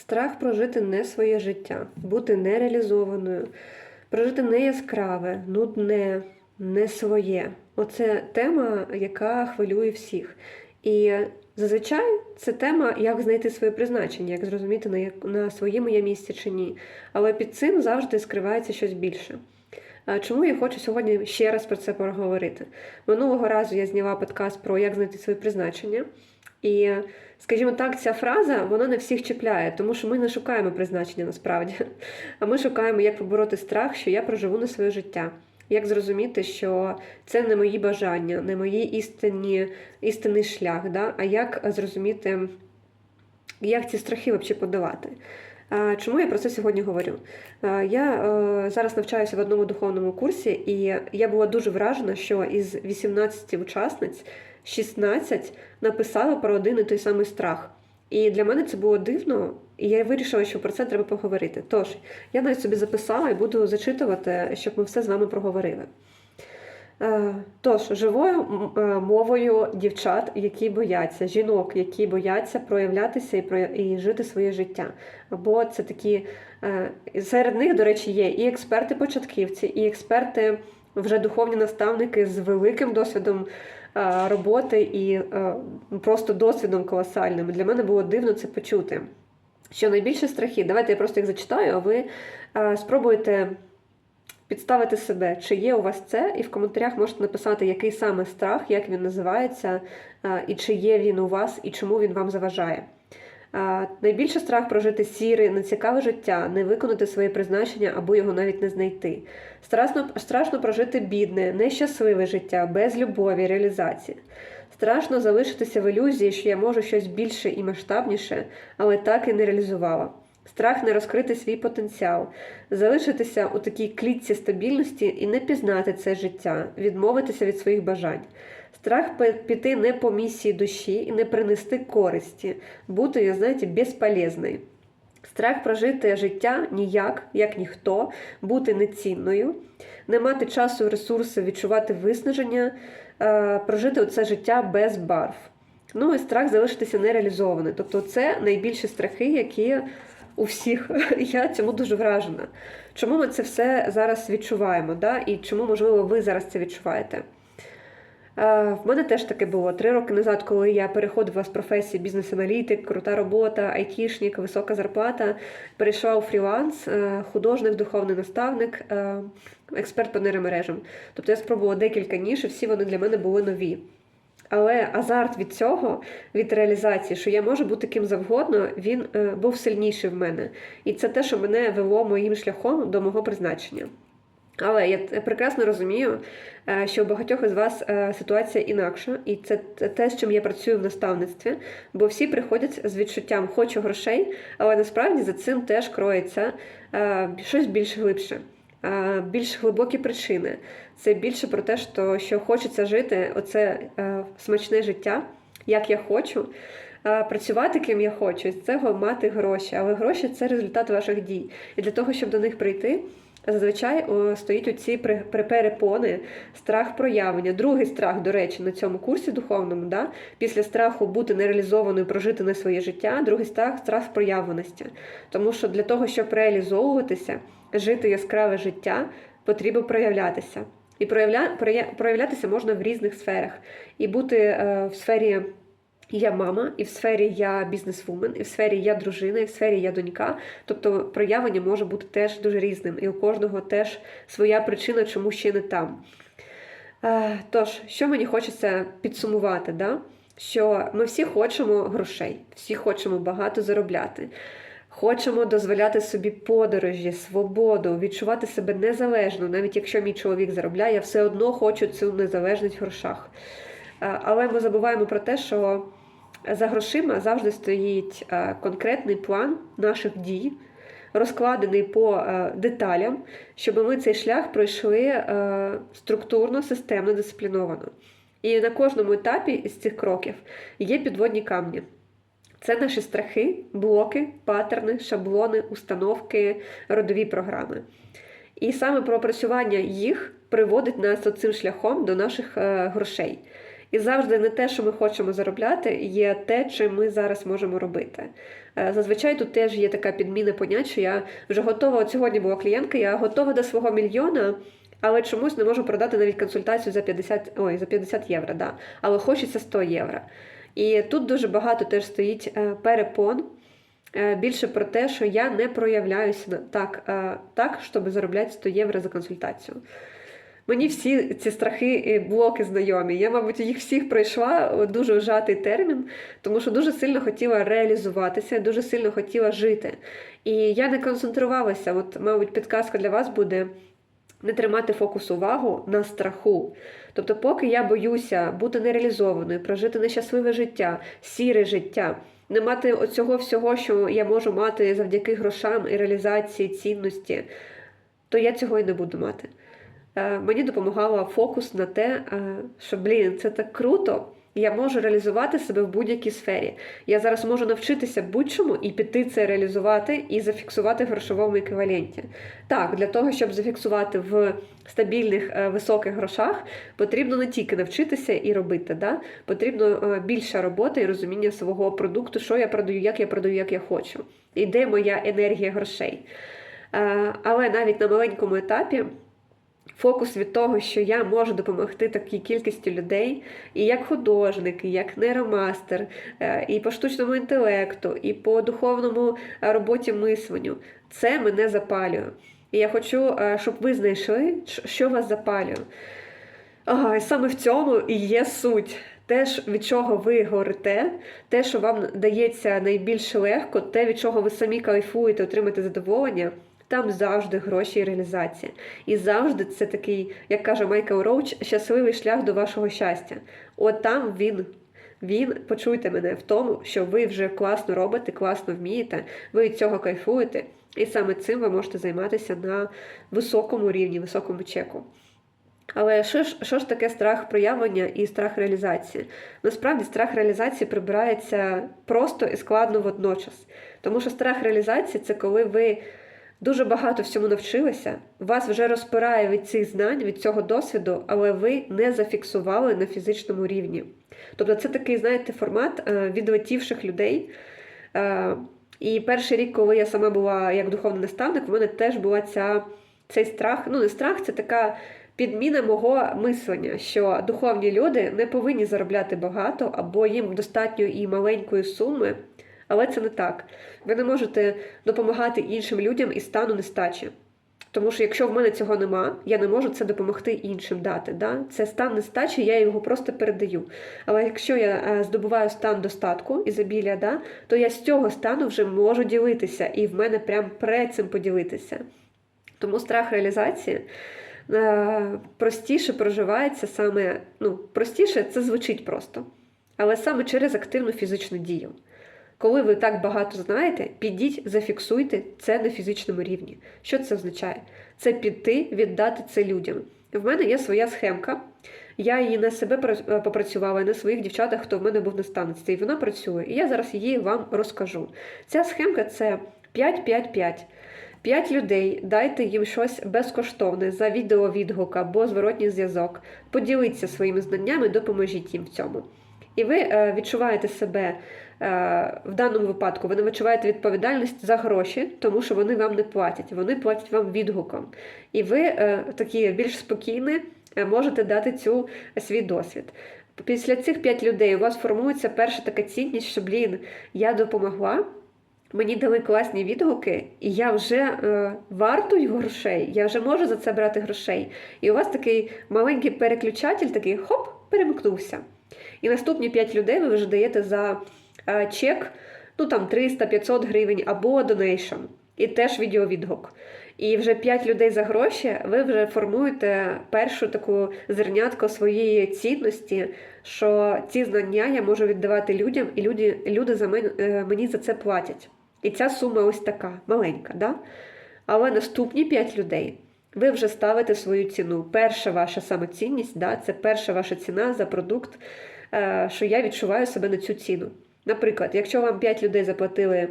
Страх прожити не своє життя, бути нереалізованою, прожити не яскраве, нудне, не своє. Оце тема, яка хвилює всіх. І зазвичай це тема, як знайти своє призначення, як зрозуміти, на, як, на своєму я місці чи ні. Але під цим завжди скривається щось більше. Чому я хочу сьогодні ще раз про це поговорити? Минулого разу я зняла подкаст про як знайти своє призначення. І, скажімо так, ця фраза вона не всіх чіпляє, тому що ми не шукаємо призначення насправді. А ми шукаємо, як побороти страх, що я проживу не своє життя. Як зрозуміти, що це не мої бажання, не мої істинні, істинний шлях, да? а як зрозуміти, як ці страхи взагалі подолати. А, Чому я про це сьогодні говорю? Я е, зараз навчаюся в одному духовному курсі, і я була дуже вражена, що із 18 учасниць 16 написали про один і той самий страх. І для мене це було дивно, і я вирішила, що про це треба поговорити. Тож, я навіть собі записала і буду зачитувати, щоб ми все з вами проговорили. Е, Тож, живою е, мовою дівчат, які бояться, жінок, які бояться проявлятися і, проя- і жити своє життя. Або це такі е, серед них, до речі, є і експерти-початківці, і експерти, вже духовні наставники з великим досвідом роботи і е, просто досвідом колосальним. Для мене було дивно це почути. Що найбільше страхи, давайте я просто їх зачитаю, а ви е, спробуйте підставити себе, чи є у вас це, і в коментарях можете написати, який саме страх, як він називається, е, і чи є він у вас, і чому він вам заважає. Найбільше страх прожити сіре, нецікаве життя, не виконати своє призначення або його навіть не знайти. Страшно, страшно прожити бідне, нещасливе життя, без любові, реалізації. Страшно залишитися в ілюзії, що я можу щось більше і масштабніше, але так і не реалізувала. Страх не розкрити свій потенціал, залишитися у такій клітці стабільності і не пізнати це життя, відмовитися від своїх бажань. Страх піти не по місії душі і не принести користі, бути, знаєте, безполезною. Страх прожити життя ніяк, як ніхто, бути нецінною, не мати часу і ресурсів, відчувати виснаження, е, прожити це життя без барв. Ну і страх залишитися нереалізованим. Тобто це найбільші страхи, які у всіх. Я цьому дуже вражена. Чому ми це все зараз відчуваємо? Да? І чому, можливо, ви зараз це відчуваєте? Е, В мене теж таке було три роки назад, коли я переходила з професії бізнес-аналітик, крута робота, айтішник, висока зарплата. Перейшла у фріланс, е, художник, духовний наставник, е, експерт по нейромережам. Тобто я спробувала декілька ніж, і всі вони для мене були нові. Але азарт від цього, від реалізації, що я можу бути ким завгодно, він був сильніший в мене. І це те, що мене вело моїм шляхом до мого призначення. Але я прекрасно розумію, е, що у багатьох із вас е, ситуація інакша, і це те, з чим я працюю в наставництві, бо всі приходять з відчуттям хочу грошей, але насправді за цим теж кроється е, щось більш глибше, більш глибокі причини. Це більше про те, що, що хочеться жити, оце смачне життя, як я хочу. Працювати ким я хочу, з цього мати гроші. Але гроші це результат ваших дій. І для того, щоб до них прийти, Зазвичай стоїть при- при- перепони, страх проявлення. Другий страх, до речі, на цьому курсі духовному, да? після страху бути нереалізованою, прожити не своє життя, другий страх страх проявленості. Тому що для того, щоб реалізовуватися, жити яскраве життя, потрібно проявлятися. І проявля... проявлятися можна в різних сферах. І бути е, в сфері я мама, і в сфері я бізнесвумен, і в сфері я дружина, і в сфері я донька. Тобто проявлення може бути теж дуже різним, і у кожного теж своя причина, чому ще не там. Е, Тож, що мені хочеться підсумувати, да? що ми всі хочемо грошей, всі хочемо багато заробляти. Хочемо дозволяти собі подорожі, свободу, відчувати себе незалежно, навіть якщо мій чоловік заробляє, я все одно хочу цю незалежність в грошах. Е, Але ми забуваємо про те, що за грошима завжди стоїть е, конкретний план наших дій, розкладений по е, деталям, щоб ми цей шлях пройшли е, структурно, системно, дисципліновано. І на кожному етапі з цих кроків є підводні камні. Це наші страхи, блоки, паттерни, шаблони, установки, родові програми. І саме пропрацювання їх приводить нас цим шляхом до наших грошей. І завжди не те, що ми хочемо заробляти, є те, чим ми зараз можемо робити. Е, Зазвичай тут теж є така підміна понять, що я вже готова. От сьогодні була клієнтка, я готова до свого мільйона, але чомусь не можу продати навіть консультацію за 50, ой, за 50 євро, да. але хочеться 100 євро. І тут дуже багато теж стоїть е, перепон. е, Більше про те, що я не проявляюся так, так, щоб заробляти 100 євро за консультацію. Мені всі ці страхи і блоки знайомі. Я, мабуть, їх всіх пройшла дуже вжатий термін, тому що дуже сильно хотіла реалізуватися, дуже сильно хотіла жити. І я не концентрувалася. От, мабуть, підказка для вас буде не тримати фокус увагу на страху. Тобто, поки я боюся бути нереалізованою, прожити нещасливе життя, сіре життя, не мати оцього всього, що я можу мати завдяки грошам і реалізації цінності, то я цього і не буду мати. Е, Мені допомагала фокус на те, е, що блін, це так круто. Я можу реалізувати себе в будь-якій сфері. Я зараз можу навчитися будь-чому і піти це реалізувати і зафіксувати в грошовому еквіваленті. Так, для того, щоб зафіксувати в стабільних е, високих грошах, потрібно не тільки навчитися і робити. Да? Потрібно е, більша робота і розуміння свого продукту, що я продаю, як я продаю, як я хочу, і де моя енергія грошей. Але навіть на маленькому етапі. Фокус від того, що я можу допомогти такій кількості людей, і як художник, і як нейромастер, е, і по штучному інтелекту, і по духовному е, роботі мисленню, це мене запалює. І я хочу, е, щоб ви знайшли, що вас запалює. Ага, саме в цьому і є суть. Те, від чого ви горите, те, що вам дається найбільш легко, те, від чого ви самі кайфуєте, отримаєте задоволення, там завжди гроші і реалізація. І завжди це такий, як каже Майкл Роуч, щасливий шлях до вашого щастя. От там він. Він, почуйте мене в тому, що ви вже класно робите, класно вмієте, ви від цього кайфуєте, і саме цим ви можете займатися на високому рівні, високому чеку. Але що ж, що ж таке страх проявлення і страх реалізації? Насправді страх реалізації прибирається просто і складно водночас. Тому що страх реалізації це коли ви дуже багато всьому навчилися, вас вже розпирає від цих знань, від цього досвіду, але ви не зафіксували на фізичному рівні. Тобто це такий, знаєте, формат е, відлетівших людей. Е, І перший рік, коли я сама була як духовний наставник, у мене теж була ця, цей страх. Ну, не страх, це така підміна мого мислення, що духовні люди не повинні заробляти багато, або їм достатньо і маленької суми. Але це не так. Ви не можете допомагати іншим людям із стану нестачі. Тому що якщо в мене цього нема, я не можу це допомогти іншим дати. Да? Це стан нестачі, я його просто передаю. Але якщо я е, здобуваю стан достатку, ізобілля, да, то я з цього стану вже можу ділитися, і в мене прям пре цим поділитися. Тому страх реалізації е, простіше проживається саме, ну, простіше це звучить просто, але саме через активну фізичну дію. Коли ви так багато знаєте, підіть, зафіксуйте це на фізичному рівні. Що це означає? Це піти, віддати це людям. В мене є своя схемка. Я її на себе е, попрацювала, на своїх дівчатах, хто в мене був наставництві, і вона працює. І я зараз її вам розкажу. Ця схемка це 5-5-5. П'ять людей, дайте їм щось безкоштовне за відеовідгук або зворотній зв'язок. Поділіться своїми знаннями, допоможіть їм в цьому. І ви е, відчуваєте себе в даному випадку, ви не відчуваєте відповідальність за гроші, тому що вони вам не платять, вони платять вам відгуком. І ви е, такі більш спокійні е, можете дати цю е, свій досвід. Після цих п'ять людей у вас формується перша така цінність, що блін, я допомогла. Мені дали класні відгуки, і я вже е, вартую грошей, я вже можу за це брати грошей. І у вас такий маленький переключатель, такий хоп, перемкнувся. І наступні 5 людей ви вже даєте за е, чек, ну там 300-500 гривень або донейшн, і теж відеовідгук. І вже 5 людей за гроші ви вже формуєте першу таку зернятко своєї цінності, що ці знання я можу віддавати людям, і люди, люди за мен, е, мені за це платять. І ця сума ось така маленька. Да? Але наступні 5 людей ви вже ставите свою ціну. Перша ваша самоцінність, да, це перша ваша ціна за продукт, е, що я відчуваю себе на цю ціну. Наприклад, якщо вам 5 людей заплатили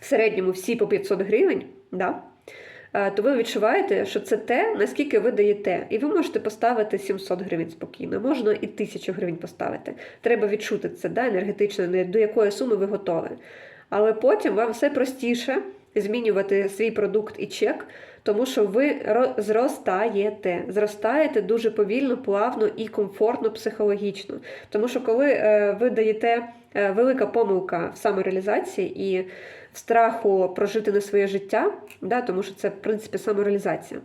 в середньому всі по 500 гривень, да, е, то ви відчуваєте, що це те, наскільки ви даєте. І ви можете поставити 700 гривень спокійно, можна і 1000 гривень поставити. Треба відчути це да, енергетично, до якої суми ви готові. Але потім вам все простіше змінювати свій продукт і чек, тому що ви ро- зростаєте. Зростаєте дуже повільно, плавно і комфортно психологічно. Тому що коли е, ви даєте е, велика помилка в самореалізації і страху прожити не своє життя, да, тому що це в принципі самореалізація.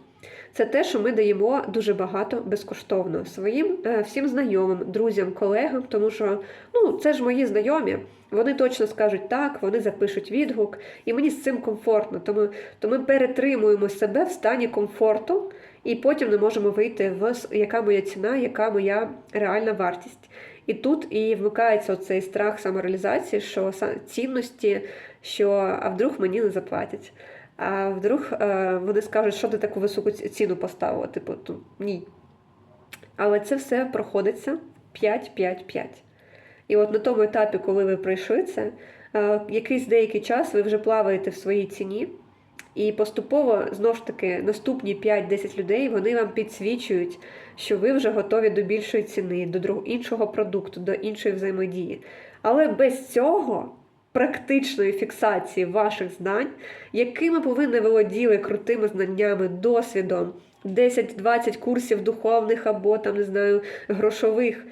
Це те, що ми даємо дуже багато безкоштовно своїм е, всім знайомим, друзям, колегам, тому що ну це ж мої знайомі. Вони точно скажуть так, вони запишуть відгук, і мені з цим комфортно. Тому то ми перетримуємо себе в стані комфорту, і потім не можемо вийти в яка моя ціна, яка моя реальна вартість. І тут і вмикається оцей страх самореалізації, що цінності, що а вдруг мені не заплатять. А вдруг е, вони скажуть, що ти таку високу ціну поставила? Типу, ну, ні. Але це все проходиться 5-5-5. І от на тому етапі, коли ви пройшли це, е, якийсь деякий час ви вже плаваєте в своїй ціні, і поступово знову ж таки наступні 5-10 людей вони вам підсвічують, що ви вже готові до більшої ціни, до іншого продукту, до іншої взаємодії. Але без цього практичної фіксації ваших знань, якими б володіли крутими знаннями, досвідом, 10-20 курсів духовних або там, не знаю, грошових,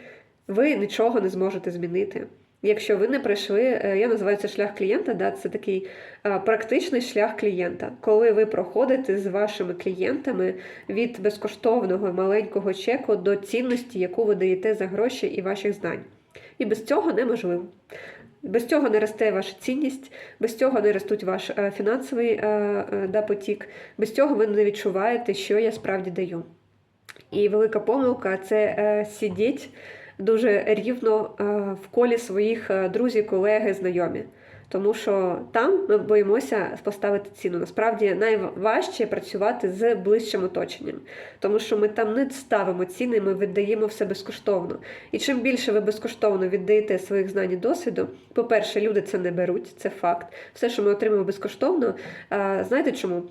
ви нічого не зможете змінити. Якщо ви не пройшли, е, я називаю це шлях клієнта, да, це такий е, практичний шлях клієнта, коли ви проходите з вашими клієнтами від безкоштовного маленького чеку до цінності, яку ви даєте за гроші і ваших знань. І без цього неможливо. Без цього не росте ваша цінність, без цього не ростуть ваш е, фінансовий е, е, да, потік, без цього ви не відчуваєте, що я справді даю. І велика помилка це сидіть дуже рівно в колі своїх друзів, колеги, знайомі. Тому що там ми боїмося поставити ціну. Насправді найважче працювати з ближчим оточенням, тому що ми там не ставимо ціни, ми віддаємо все безкоштовно. І чим більше ви безкоштовно віддаєте своїх знань і досвіду, по-перше, люди це не беруть, це факт. Все, що ми отримуємо безкоштовно, знаєте чому?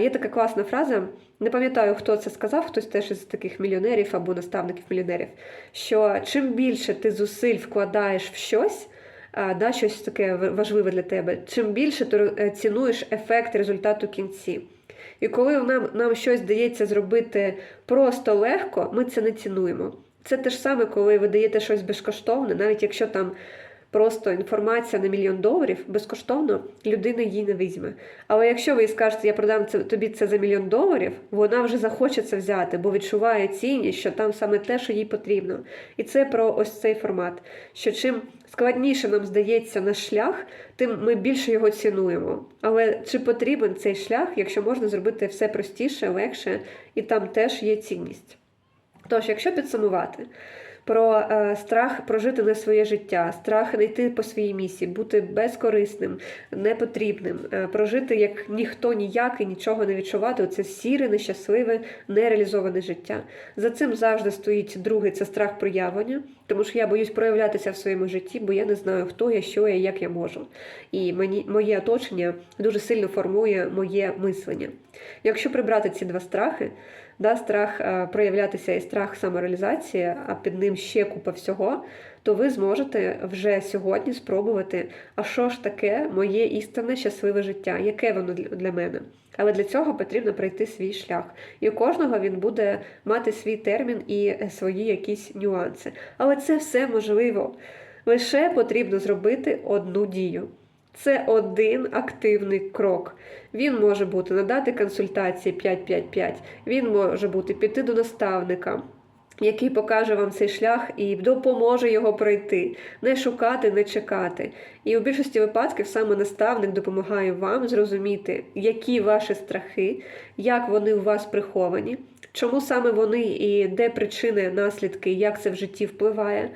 Є така класна фраза, не пам'ятаю, хто це сказав, хтось теж із таких мільйонерів або наставників мільйонерів, що чим більше ти зусиль вкладаєш в щось, да, щось таке важливе для тебе, чим більше ти е, цінуєш ефект результату кінці. І коли нам, нам щось дається зробити просто легко, ми це не цінуємо. Це те ж саме, коли ви даєте щось безкоштовне, навіть якщо там просто інформація на мільйон доларів, безкоштовно людина її не візьме. Але якщо ви їй скажете, я продам це тобі це за мільйон доларів, вона вже захоче це взяти, бо відчуває цінність, що там саме те, що їй потрібно. І це про ось цей формат. Що чим складніше нам здається наш шлях, тим ми більше його цінуємо. Але чи потрібен цей шлях, якщо можна зробити все простіше, легше, і там теж є цінність? Тож, якщо підсумувати про е, страх прожити не своє життя, страх не йти по своїй місії, бути безкорисним, непотрібним, е, прожити як ніхто ніяк і нічого не відчувати. Оце сіре, нещасливе, нереалізоване життя. За цим завжди стоїть другий це страх проявлення, тому що я боюсь проявлятися в своєму житті, бо я не знаю, хто я, що я, як я можу. І мені моє оточення дуже сильно формує моє мислення. Якщо прибрати ці два страхи, да, страх е, проявлятися і страх самореалізації, а під ним ще купа всього, то ви зможете вже сьогодні спробувати, а що ж таке моє істинне щасливе життя, яке воно для- мене. Але для цього потрібно пройти свій шлях. І у кожного він буде мати свій термін і свої якісь нюанси. Але це все можливо. Лише потрібно зробити одну дію. Це один активний крок. Він може бути надати консультації 5-5-5, він може бути піти до наставника, який покаже вам цей шлях і допоможе його пройти, не шукати, не чекати. І у більшості випадків саме наставник допомагає вам зрозуміти, які ваші страхи, як вони у вас приховані, чому саме вони і де причини, наслідки, як це в житті впливає.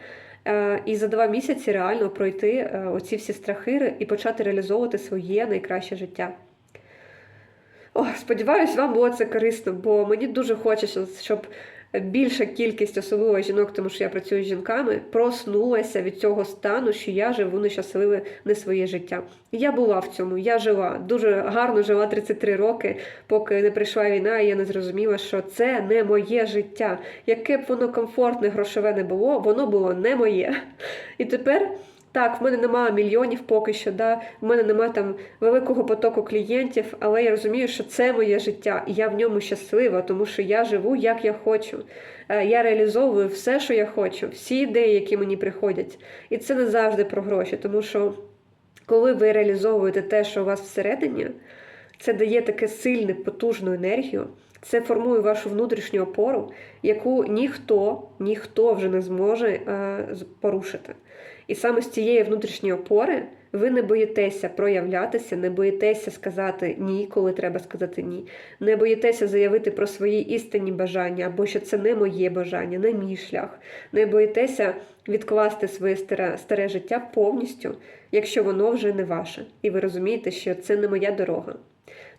Е, І за два місяці реально пройти е, оці всі страхи і почати реалізовувати своє найкраще життя. О, сподіваюсь, вам було це корисно, бо мені дуже хочеться, щоб більша кількість, особливо жінок, тому що я працюю з жінками, проснулася від цього стану, що я живу нещасливе не своє життя. Я була в цьому, я жила дуже гарно жила 33 роки, поки не прийшла війна, і я не зрозуміла, що це не моє життя. Яке б воно комфортне, грошове не було, воно було не моє. І тепер. Так, в мене немає мільйонів поки що, да? в мене немає там великого потоку клієнтів, але я розумію, що це моє життя, і я в ньому щаслива, тому що я живу як я хочу. Е, Я реалізовую все, що я хочу, всі ідеї, які мені приходять. І це не завжди про гроші, тому що коли ви реалізовуєте те, що у вас всередині, це дає таке сильне, потужну енергію. Це формує вашу внутрішню опору, яку ніхто, ніхто вже не зможе е, порушити. І саме з цієї внутрішньої опори ви не боїтеся проявлятися, не боїтеся сказати ні, коли треба сказати ні, не боїтеся заявити про свої істинні бажання, або що це не моє бажання, не мій шлях. Не боїтеся відкласти своє старе, старе життя повністю, якщо воно вже не ваше. І ви розумієте, що це не моя дорога.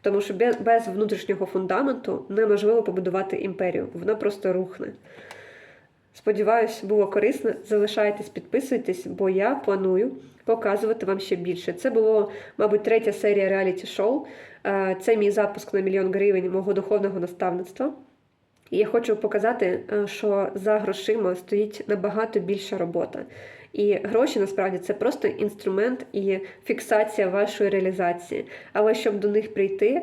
Тому що без, внутрішнього фундаменту неможливо побудувати імперію, вона просто рухне. Сподіваюсь, було корисно. Залишайтесь, підписуйтесь, бо я планую показувати вам ще більше. Це було, мабуть, третя серія реаліті-шоу. Е, Це мій запуск на мільйон гривень мого духовного наставництва. І я хочу показати, е, що за грошима стоїть набагато більша робота. І гроші насправді це просто інструмент і фіксація вашої реалізації. Але щоб до них прийти,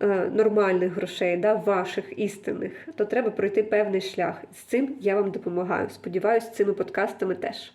е, нормальних грошей, да, ваших істинних, то треба пройти певний шлях. З цим я вам допомагаю. Сподіваюсь, цими подкастами теж.